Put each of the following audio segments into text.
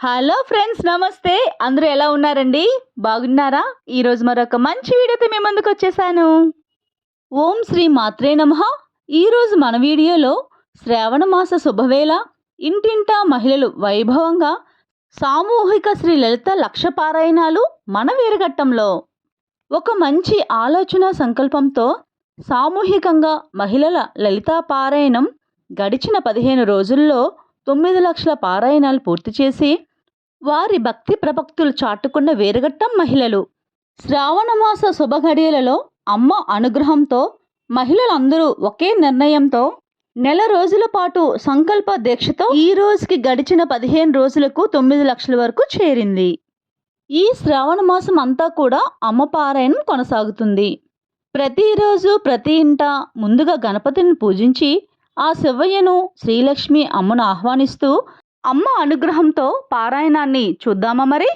Hello friends నమస్తే. అందరూ ఎలా ఉన్నారండి? బాగున్నారా? ఈరోజు మరొక మంచి వీడియోతో మేము ముందుకు వచ్చేసాను. ఓం శ్రీ మాత్రే నమ. ఈరోజు మన వీడియోలో శ్రావణ మాస శుభవేళ ఇంటింటా మహిళలు వైభవంగా సామూహిక శ్రీ లలిత లక్ష పారాయణాలు మన వీరఘట్టంలో. ఒక మంచి ఆలోచన సంకల్పంతో సామూహికంగా మహిళల లలితా పారాయణం గడిచిన పదిహేను రోజుల్లో తొమ్మిది లక్షల పారాయణాలు పూర్తి చేసి వారి భక్తి ప్రభక్తులు చాటుకున్న వేరుగట్టం మహిళలు. శ్రావణమాస శుభఘడియలలో అమ్మ అనుగ్రహంతో మహిళలందరూ ఒకే నిర్ణయంతో నెల రోజుల పాటు సంకల్ప దీక్షతో ఈ రోజుకి గడిచిన పదిహేను రోజులకు తొమ్మిది లక్షల వరకు చేరింది. ఈ శ్రావణ మాసం అంతా కూడా అమ్మ పారాయణం కొనసాగుతుంది. ప్రతిరోజు ప్రతి ఇంట ముందుగా గణపతిని పూజించి ఆ శివయ్యను శ్రీలక్ష్మి అమ్మను ఆహ్వానిస్తూ అమ్మ అనుగ్రహంతో పారాయణాన్ని చూద్దామా మరి?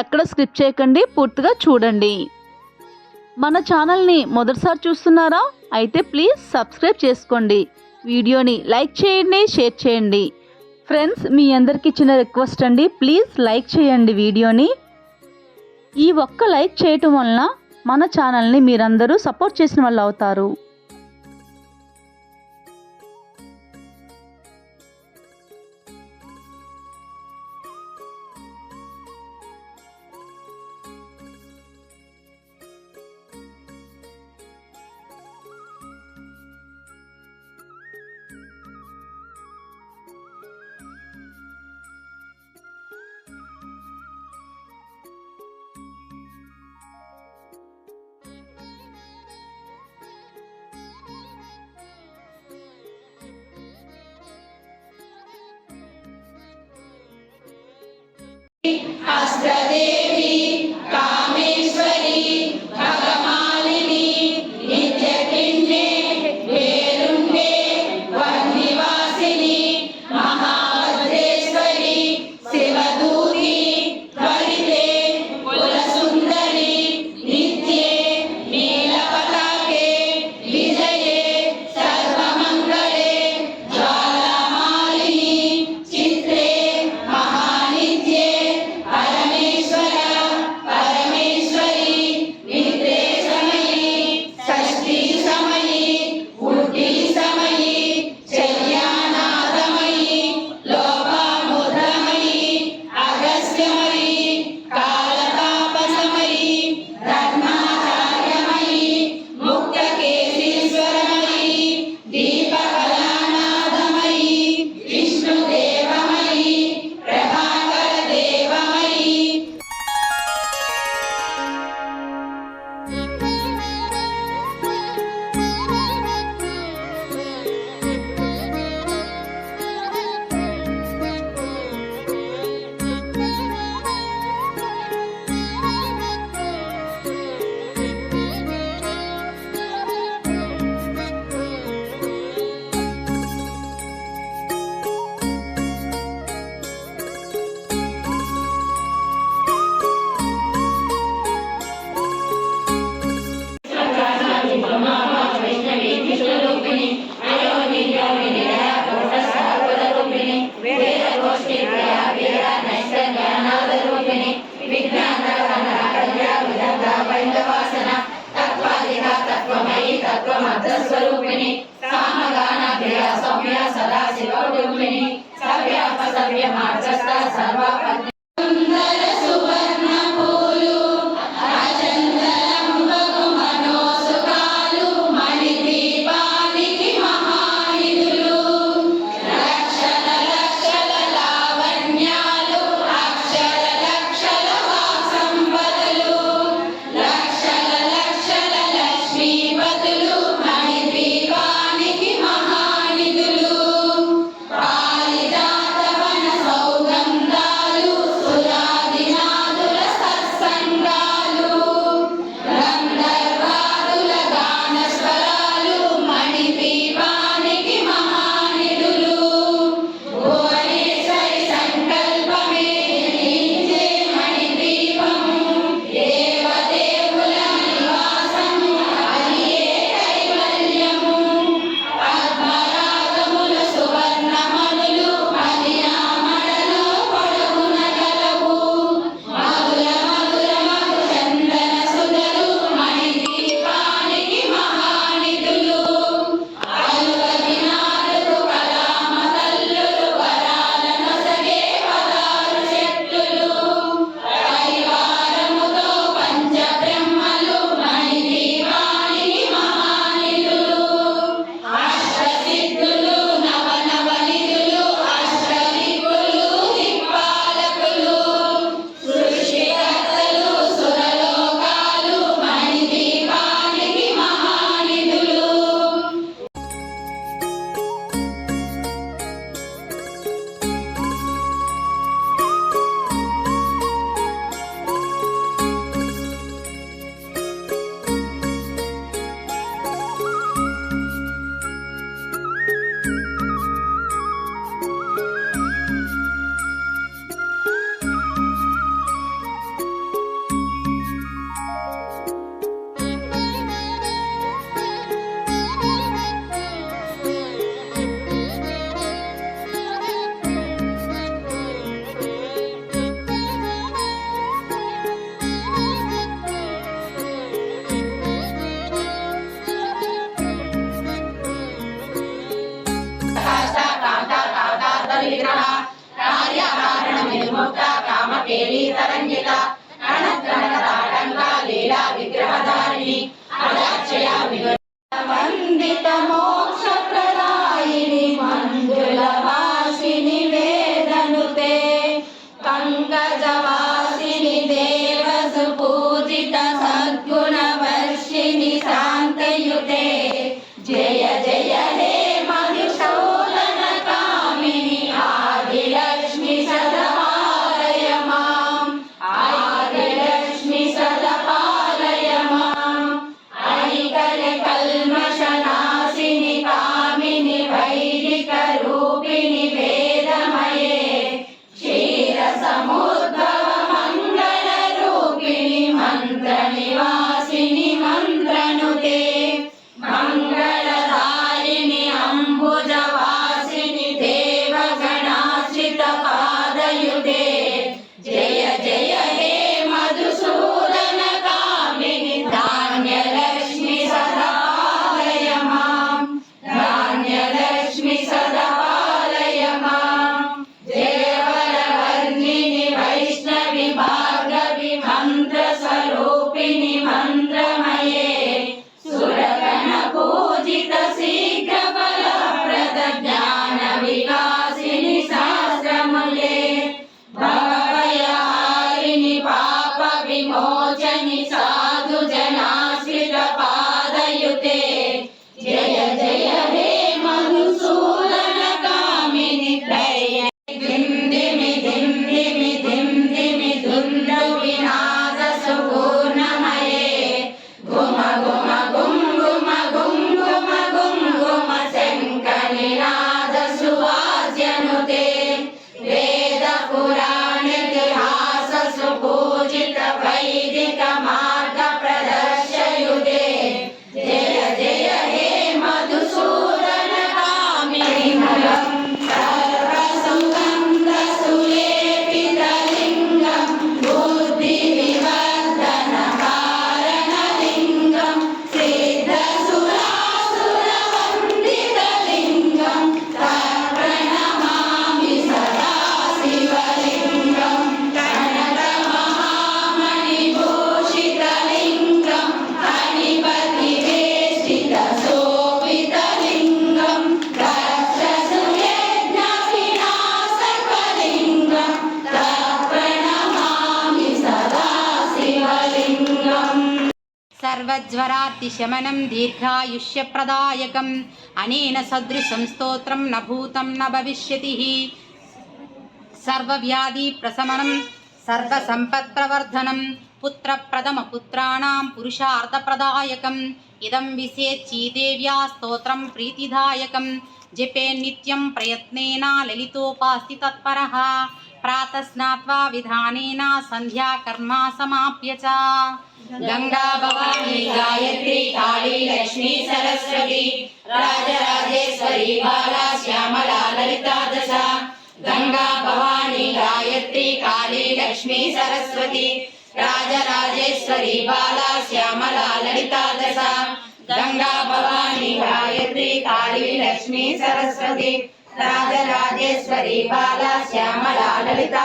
ఎక్కడ స్క్రిప్ట్ చేయకండి పూర్తిగా చూడండి. మన ఛానల్ని మొదటిసారి చూస్తున్నారా? అయితే ప్లీజ్ సబ్స్క్రైబ్ చేసుకోండి. వీడియోని లైక్ చేయండి షేర్ చేయండి. ఫ్రెండ్స్ మీ అందరికి చిన్న రిక్వెస్ట్ అండి ప్లీజ్ లైక్ చేయండి వీడియోని. ఈ ఒక్క లైక్ చేయటం వలన మన ఛానల్ని మీరందరూ సపోర్ట్ చేసిన వాళ్ళు అవుతారు. అస్త్రదేవి ದೇವಿ ತರಂಗಿಲ సర్వజ్వరార్తిశమనం దీర్ఘాయుష్యప్రదాయకం. అనేన సదృశం స్తోత్రం న భూతం న భవిష్యతి. సర్వవ్యాధి ప్రశమనం సర్వసంపత్ప్రవర్ధనం పుత్రప్రథమపుత్రాణం పురుషార్థప్రదాయకం. ఇదం విసేచ్చి దేవ్యా స్తోత్రం ప్రీతిదాయకం. జపే నిత్యం ప్రయత్నేన లలితోపాస్తి తత్పర ప్రాతస్నాత్వా విధానేన సంధ్యా కర్మ సమాప్య చ గంగా భవాని గాయత్రి కాళీ లక్ష్మి సరస్వతి రాజరాజేశ్వరి బాలా శ్యామలా లలితా దశ గంగా భవాని గాయత్రి కాళీ లక్ష్మి సరస్వతి రాజరాజేశ్వరి బాలా శ్యామలా లలితా దశ గంగా భవాని గాయత్రి కాళీ లక్ష్మి సరస్వతి రాజరాజేశ్వరీ బాలా శ్యామలా లలితా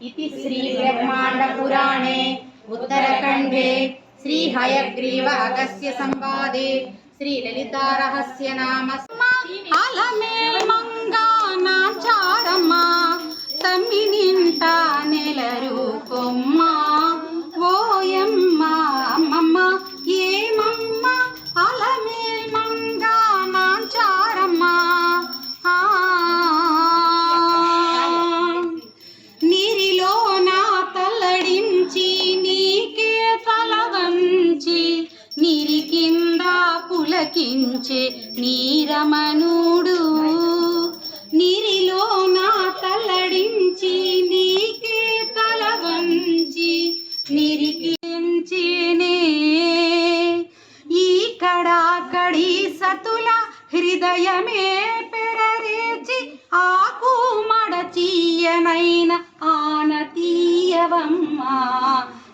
ఇది శ్రీ బ్రహ్మాండ పురాణే. ఉత్తరఖండే శ్రీ హయగ్రీవ అగస్య సంవాదే శ్రీ లలితారహస్య నామ అలమే మంగానాచారమ్మా తమ్మి నింట నెలరు కొమ్మా? నిరికించినే. ఈ సతుల హృదయమే పెరరేచి ఆకు మడచీయనైన ఆనతీయవమ్మా.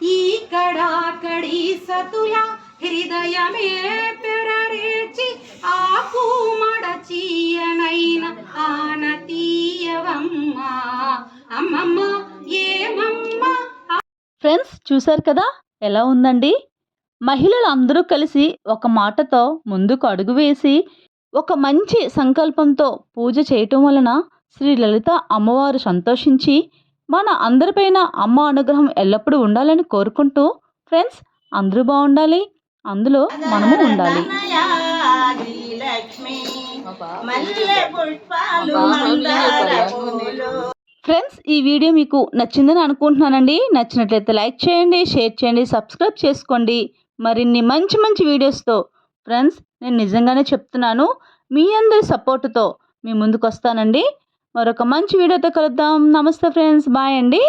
ఈ కడాకడి సతుల హృదయమే పెరరేచి ఆకు మడచీయనైన ఆనతీయవమ్మా. చూశారు కదా? ఎలా ఉందండి? మహిళలు అందరూ కలిసి ఒక మాటతో ముందుకు అడుగు వేసి ఒక మంచి సంకల్పంతో పూజ చేయటం వలన శ్రీ లలిత అమ్మవారు సంతోషించి మన అందరిపైన అమ్మ అనుగ్రహం ఎల్లప్పుడూ ఉండాలని కోరుకుంటూ ఫ్రెండ్స్ అందరూ బాగుండాలి. అందులో మనము ఉండాలి. లక్ష్మి. ఫ్రెండ్స్ ఈ వీడియో మీకు నచ్చిందని అనుకుంటున్నానండి. నచ్చినట్లయితే లైక్ చేయండి షేర్ చేయండి సబ్స్క్రైబ్ చేసుకోండి. మరిన్ని మంచి మంచి వీడియోస్తో ఫ్రెండ్స్ నేను నిజంగానే చెప్తున్నాను. మీ అందరి సపోర్టుతో మీ ముందుకు వస్తానండి మరొక మంచి వీడియోతో కలుద్దాం. నమస్తే ఫ్రెండ్స్ బాయ్ అండి.